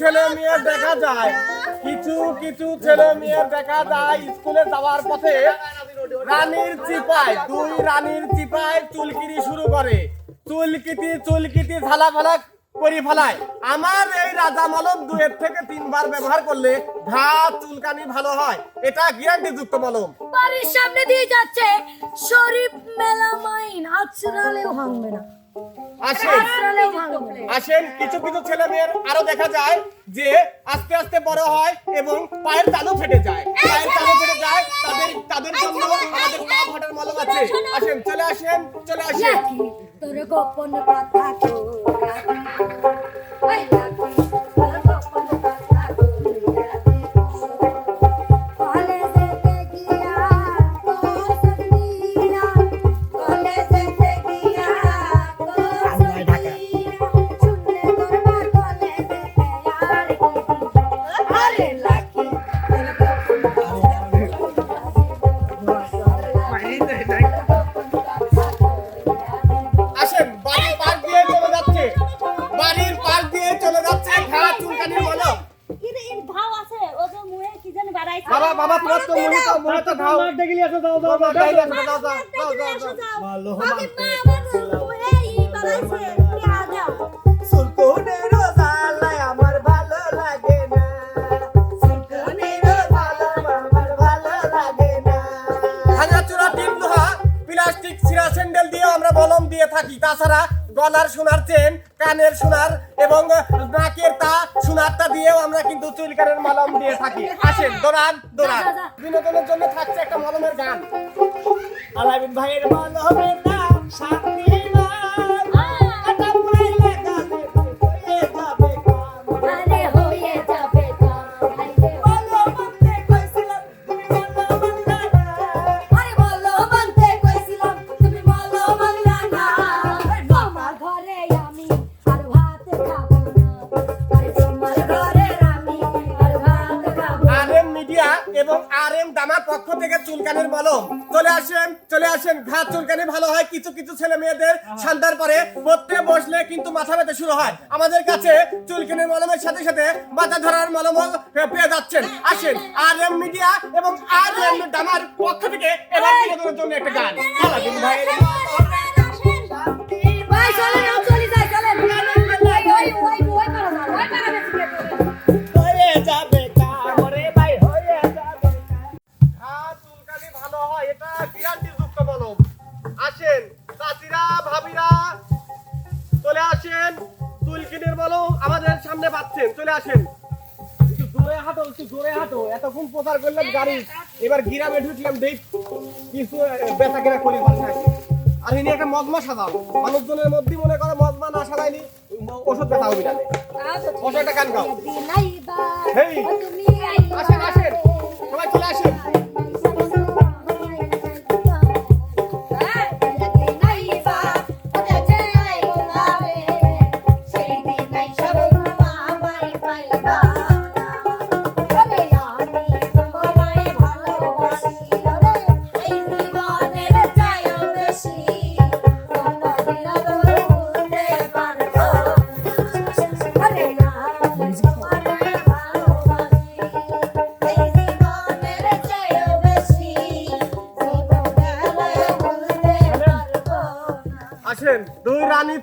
ছেলে মেয়ে দেখা যায়, কিছু কিছু ছেলে মেয়ে দেখা যায় স্কুলে যাওয়ার পথে। রানীর চিপায়, দুই রানীর চিপায় চুলকিরি শুরু করে। চুলকিতি চুলকিতি ঝালা ফালা করি ফেলায়। আমার এই রাজা মলম দুয়ের থেকে তিনবার ব্যবহার করলে ঘা চুলকানি ভালো হয়। এটা গ্যারান্টি যুক্ত মলম। বাড়ির সামনে দিয়ে যাচ্ছে। শরীফ মেলামাইন আছরালেও ভাঙবে না। আসেন। আসেন কিছু কিছু ছেলে মেয়ের আরও দেখা যায় যে আস্তে আস্তে বড় হয় এবং পায়ের তালু ফেটে যায়। পায়ের তালু ফেটে যায় তাদের তাদের জন্য আমাদের পা ফাটার মলম আছে। আসেন চলে আসেন চলে আসেন। তোর গোপন কথা তো। বাবা তোমার তো মনে তো মনে তো ঘাও দেখলি আছে দাও দাও যাও, যাও, যাও, যাও। ভালো আমার দাও ভালো লাগে না। সুলকনের জালাই আমার ভালো লাগে না। ভাঙাচোরা টিন লোহা প্লাস্টিক সিরা স্যান্ডেল দিয়ে আমরা মলম দিয়ে থাকি। তাছাড়া গলার সোনার চেন কানের সোনার এবং নাকের তা সোনার তা দিয়েও আমরা কিন্তু চুল কানের মলম দিয়ে থাকি আসেন দোরান যা। বিনোদনের জন্য থাকছে একটা মলমের গান আলাবিন ভাইয়ের ভালো হবে আসেন, চলে আসেন। ঘাত চুলকানি ভালো হয়, কিছু কিছু ছেলে মেয়েদের সন্ধ্যার পরে পড়তে বসলে কিন্তু মাথা ব্যথা শুরু হয়। আমাদের কাছে চুলকানির মলমের সাথে সাথে মাথা ধরার মলম পেয়ে যাচ্ছেন। আসেন, আর এম মিডিয়া এবং আর এম ডামার পক্ষ থেকে এবার বিনোদনের জন্য একটা গান। ভাই চলেন আসেন। একটু জোরে হাঁটো একটু জোরে হাঁটো। এতক্ষণ প্রচার করলাম গাড়ি। এবার গিরামে ঢুকলাম দেখ কিছু বেচা কেনা করি আর ইনি একটা মজমা সাজাও। মানুষজনের মধ্যে মনে করে মজমা না সাজাইনি ওষুধ ব্যথা হবে না ওষুধ একটা গান গাও হেই, আসেন, আসেন। সবাই চলে আসেন। আসেন। রানীর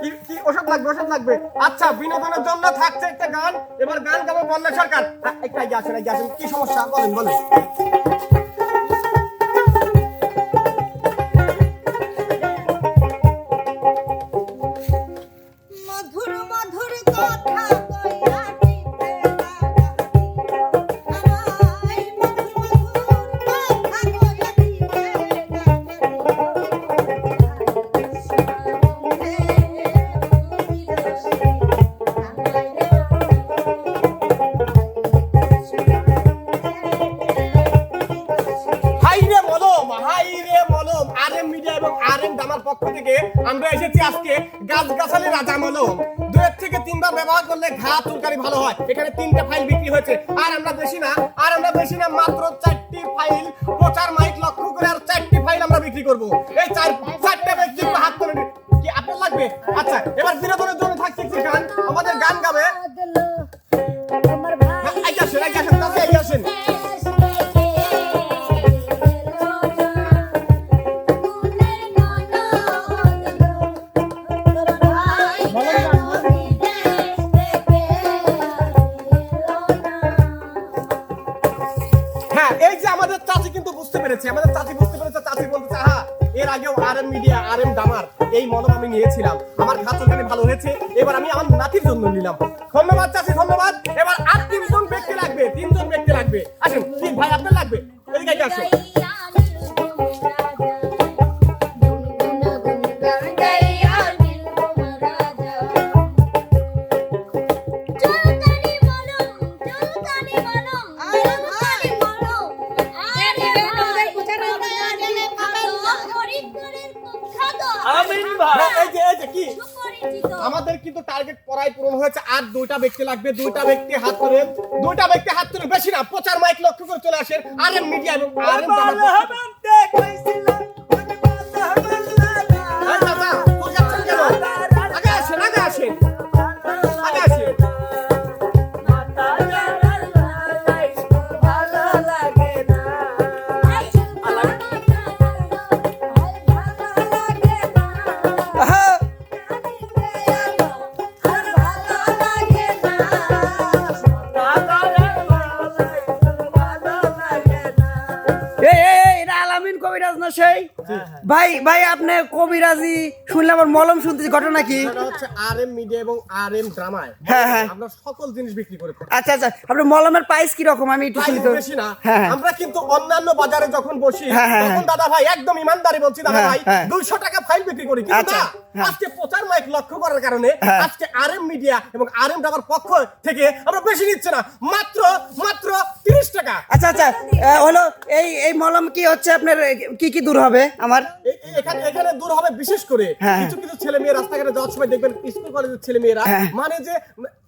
কি কি ওষুধ লাগবে ওষুধ লাগবে? আচ্ছা বিনোদনের জন্য থাকছে একটা গান, এবার গান গাবো বন্যা সরকার। একটা আসেন আসেন, কি সমস্যা? বলেন বলেন। পক্ষ থেকে আমরা এসেছি আজকে গাছ গাছালি রাজা মলো দুয়ের থেকে তিনবার ব্যবহার করলে ঘা তরকারি ভালো হয়। এখানে তিনটা ফাইল বিক্রি হয়েছে। আর আমরা বেশি না, আর আমরা বেশি না, মাত্র চারটি ফাইল প্রচার মাইক লক্ষ্য করে আর চারটি ফাইল আমরা বিক্রি করব। এই চার চারটা ব্যক্তি হাত করে কি আপনার লাগবে? আচ্ছা এবার বিনোদনের জন্য থাকছে এই যে আমাদের চাচি কিন্তু বুঝতে পেরেছে, আমাদের চাচি বুঝতে পেরেছে, চাচি বলতে হ্যাঁ এর আগেও R M media R M ডামার এই মলম আমি নিয়েছিলাম। আমার ঘাত ওখানে ভালো হয়েছে, এবার আমি আমার নাতির জন্য নিলাম। ধন্যবাদ চাচি, ধন্যবাদ। এবার আর তিনজন ব্যক্তি লাগবে, তিনজন ব্যক্তি লাগবে। আসুন ভাই আপনার লাগবে? এদিকে আসেন। আমাদের কিন্তু টার্গেট পড়াই পূরণ হয়েছে। আর দুইটা ব্যক্তি লাগবে দুইটা ব্যক্তি হাত করেন দুইটা ব্যক্তি হাত তোলেন বেশি না প্রচার মাইক লক্ষ্য করে চলে আসেন। আর মিডিয়া এবং আর ভাই ভাই আপনি কবিরাজি শুনলে আমার মলম শুনতেছি ঘটনা কি? হচ্ছে আর এম মিডিয়া এবং আর এম ড্রামায় হ্যাঁ, হ্যাঁ। আমরা সকল জিনিস বিক্রি করে আচ্ছা আচ্ছা আপনার মলমের প্রাইস কি রকম আমি একটু শুনি তো। বেশি না। হ্যাঁ হ্যাঁ। আমরা কিন্তু অন্যান্য বাজারে যখন বসি হ্যাঁ, হ্যাঁ, তখন দাদা ভাই একদম ইমানদারি বলছি দাদা হ্যাঁ, ভাই হ্যাঁ। দুইশো টাকা ফাইল বিক্রি করি। কিন্তু আচ্ছা, না হ্যাঁ। আজকে প্রচার মাইক লক্ষ্য করার কারণে হ্যাঁ। আজকে আর এম মিডিয়া এবং আর এম ডাবার পক্ষ থেকে আমরা বেশি নিচ্ছে না মাত্র মাত্র তিরিশ টাকা আচ্ছা আচ্ছা হলো এই এই মলম কি হচ্ছে আপনার কি কি দূর হবে আমার এখানে এখানে দূর হবে বিশেষ করে হ্যাঁ। কিছু কিছু ছেলে মেয়ে রাস্তাঘাটে যাওয়ার সময় দেখবেন স্কুল কলেজের ছেলে মেয়েরা হ্যাঁ। মানে যে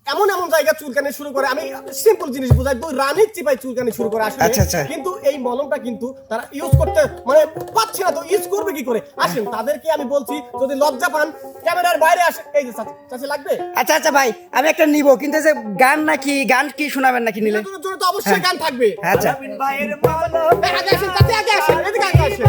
এমন এমন জায়গা চুলকানি শুরু করে আমি সিম্পল জিনিস বোঝাই দুই রানের চিপাই চুলকানি শুরু করে আসলে। আচ্ছা, আচ্ছা। কিন্তু এই মলমটা কিন্তু তারা ইউজ করতে মানে পাচ্ছে না তো ইউজ করবে কি করে? আসেন তাদেরকে আমি বলছি যদি লজ্জা পান ক্যামেরার বাইরে আসে এই যে চাচি চাচি লাগবে? আচ্ছা আচ্ছা ভাই আমি একটা নিব কিন্তু এই যে গান নাকি গান কি শোনাবেন নাকি নিলে? তো অবশ্যই গান থাকবে। আচ্ছা। ভাইয়ের মালো এই, আগে আসেন চাচি আগে আসেন এদিকে আগে আসেন।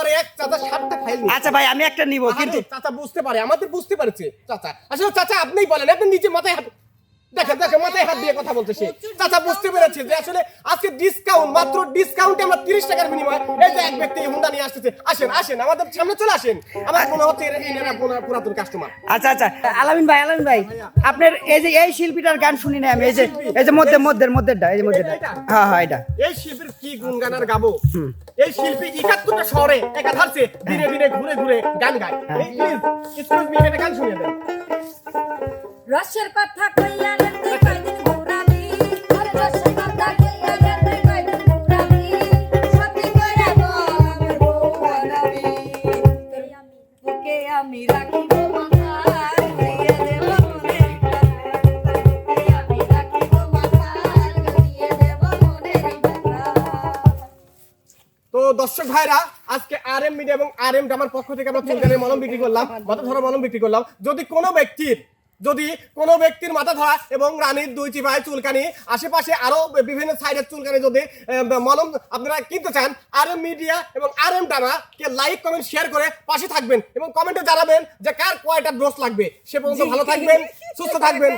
একবারে এক চাচা সাতটা আচ্ছা ভাই আমি একটা নিব কিন্তু চাচা বুঝতে পারে আমাদের বুঝতে পারছে। চাচা আসলে চাচা আপনিই বলেন আপনি নিজে মাথায় দেখেন দেখেন মাথায় হাত দিয়ে কথা বলতেছে। চাচা বুঝতে পেরেছে যে আসলে আজকে ডিসকাউন্ট মাত্র ডিসকাউন্টে আমরা তিরিশ টাকার বিনিময় এই যে এক ব্যক্তি হুন্ডা নিয়ে আসতেছে। আসেন আসেন আমাদের সামনে চলে আসেন। আমার মনে হচ্ছে এনারা পুরাতন কাস্টমার আচ্ছা আচ্ছা। আলামিন ভাই আলামিন ভাই আপনার এই যে এই শিল্পীটার গান শুনি না আমি। এই যে এই যে মধ্যে মধ্যে মধ্যেরটা এই যে মধ্যেটা হ্যাঁ হ্যাঁ এটা। এই শিল্পীর কি গুনগান আর গাবো এই শিল্পী একাত্তরটা শহরে একাধারছে ধীরে ধীরে ঘুরে ঘুরে গান গায়। প্লিজ এক্সকিউজ মি গান শুনিয়ে দেন। রসের কথা কইয়া রে কয়দিন ঘুরাবি আরে রসের কথা কইয়া রে কয়দিন ঘুরাবি সত্যি কইরা বল আমার বউ বানাবি তোকে আমি রাখিব তো দর্শক ভাইরা আজকে আর এম মিডিয়া এবং আর এম আমার পক্ষ থেকে আমরা চুলকানের মলম বিক্রি করলাম মাথা ধরা মলম বিক্রি করলাম? যদি কোনো ব্যক্তির যদি কোনো ব্যক্তির মাথা ধরা এবং রানীর দুই চিপায় চুলকানি আশেপাশে আরও বিভিন্ন সাইডের চুলকানি যদি মলম আপনারা কিনতে চান আর এম মিডিয়া এবং আর এম কে লাইক কমেন্ট শেয়ার করে পাশে থাকবেন এবং কমেন্টে জানাবেন যে কার কয়টা ডোজ লাগবে। সে পর্যন্ত ভালো থাকবেন সুস্থ থাকবেন।